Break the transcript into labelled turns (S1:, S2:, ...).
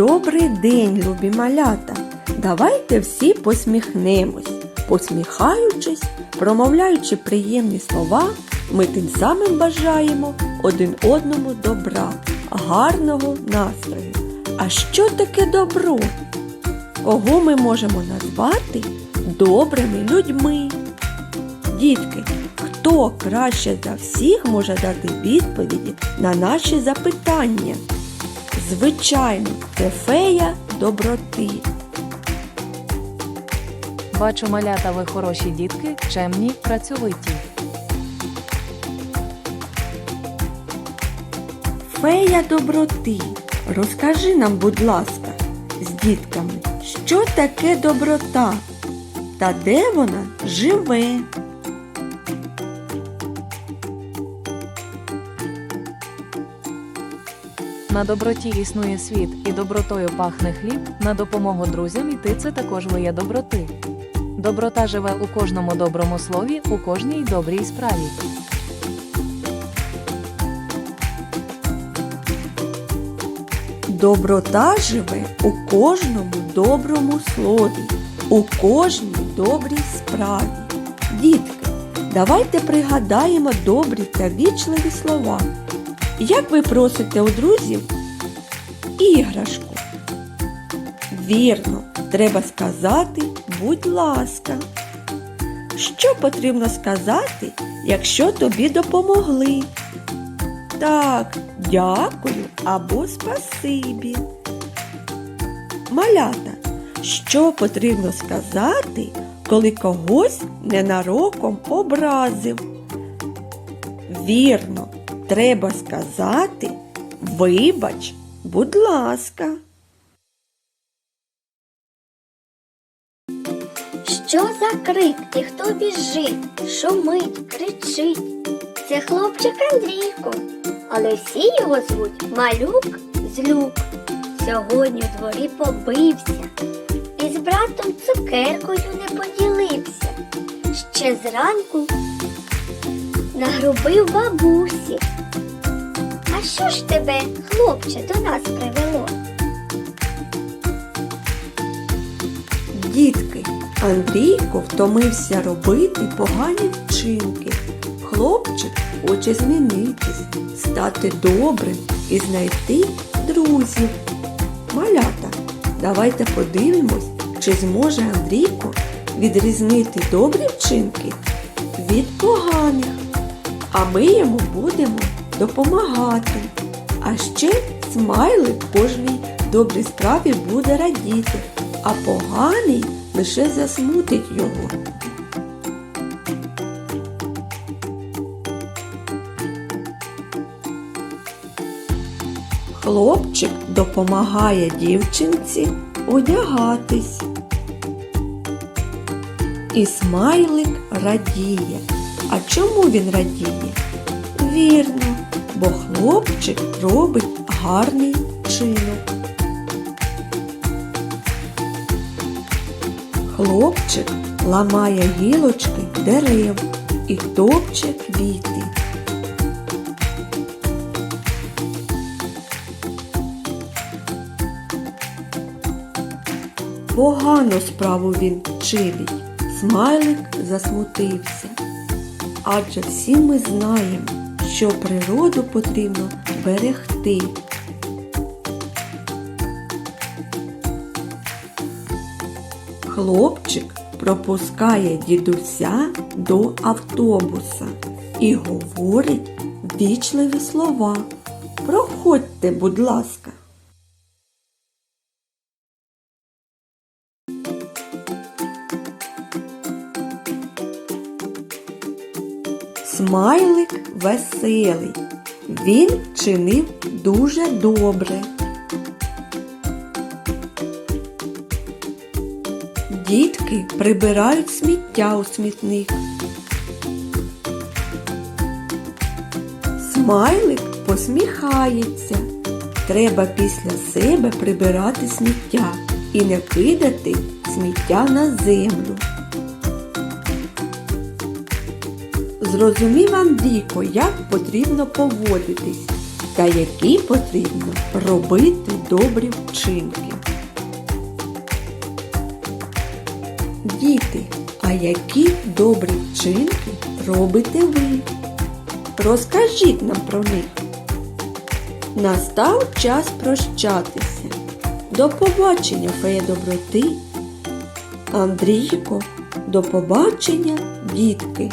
S1: Добрий день, любі малята! Давайте всі посміхнемось. Посміхаючись, промовляючи приємні слова, ми тим самим бажаємо один одному добра, гарного настрою. А що таке добро? Кого ми можемо назвати добрими людьми? Дітки, хто краще за всіх може дати відповіді на наші запитання? Звичайно, це фея доброти.
S2: Бачу малята ви хороші дітки, чемні, працьовиті.
S1: Фея доброти. Розкажи нам, будь ласка, з дітками, що таке доброта та де вона живе?
S2: На доброті існує світ, і добротою пахне хліб. На допомогу друзям іти це також виє доброти. Доброта живе у кожному доброму слові, у кожній добрій справі.
S1: Доброта живе у кожному доброму слові, у кожній добрій справі. Дітки, давайте пригадаємо добрі та вічливі слова. Як ви просите у друзів іграшку? Вірно, треба сказати, будь ласка. Що потрібно сказати, якщо тобі допомогли? Так, дякую або спасибі. Малята, що потрібно сказати, коли когось ненароком образив? Вірно, треба сказати вибач, будь ласка.
S3: Що за крик і хто біжить, шумить, кричить? Це хлопчик Андрійко, але всі його звуть малюк злюк. Сьогодні в дворі побився і з братом цукеркою не поділився. Ще зранку нагрубив бабусі. А що ж тебе, хлопче, до нас привело?
S1: Дітки, Андрійко втомився робити погані вчинки. Хлопчик хоче змінитись, стати добрим і знайти друзів. Малята, давайте подивимось, чи зможе Андрійко відрізнити добрі вчинки від поганих. А ми йому будемо допомагати. А ще смайлик кожній добрій справі буде радіти, а поганий лише засмутить його. Хлопчик допомагає дівчинці одягатись. І смайлик радіє. А чому він радіє? Вірно, бо хлопчик робить гарний вчинок. Хлопчик ламає гілочки дерев і топче квіти. Погану справу він чинить. Смайлик засмутився. Адже всі ми знаємо, що природу потрібно берегти. Хлопчик пропускає дідуся до автобуса і говорить вічливі слова. Проходьте, будь ласка. Смайлик веселий. Він чинив дуже добре. Дітки прибирають сміття у смітник. Смайлик посміхається. Треба після себе прибирати сміття і не кидати сміття на землю. Зрозумів Андрійко, як потрібно поводитись. та які потрібно робити добрі вчинки. Діти, а які добрі вчинки робите ви? Розкажіть нам про них. Настав час прощатися. До побачення, фея доброти. Андрійко, до побачення, дітки.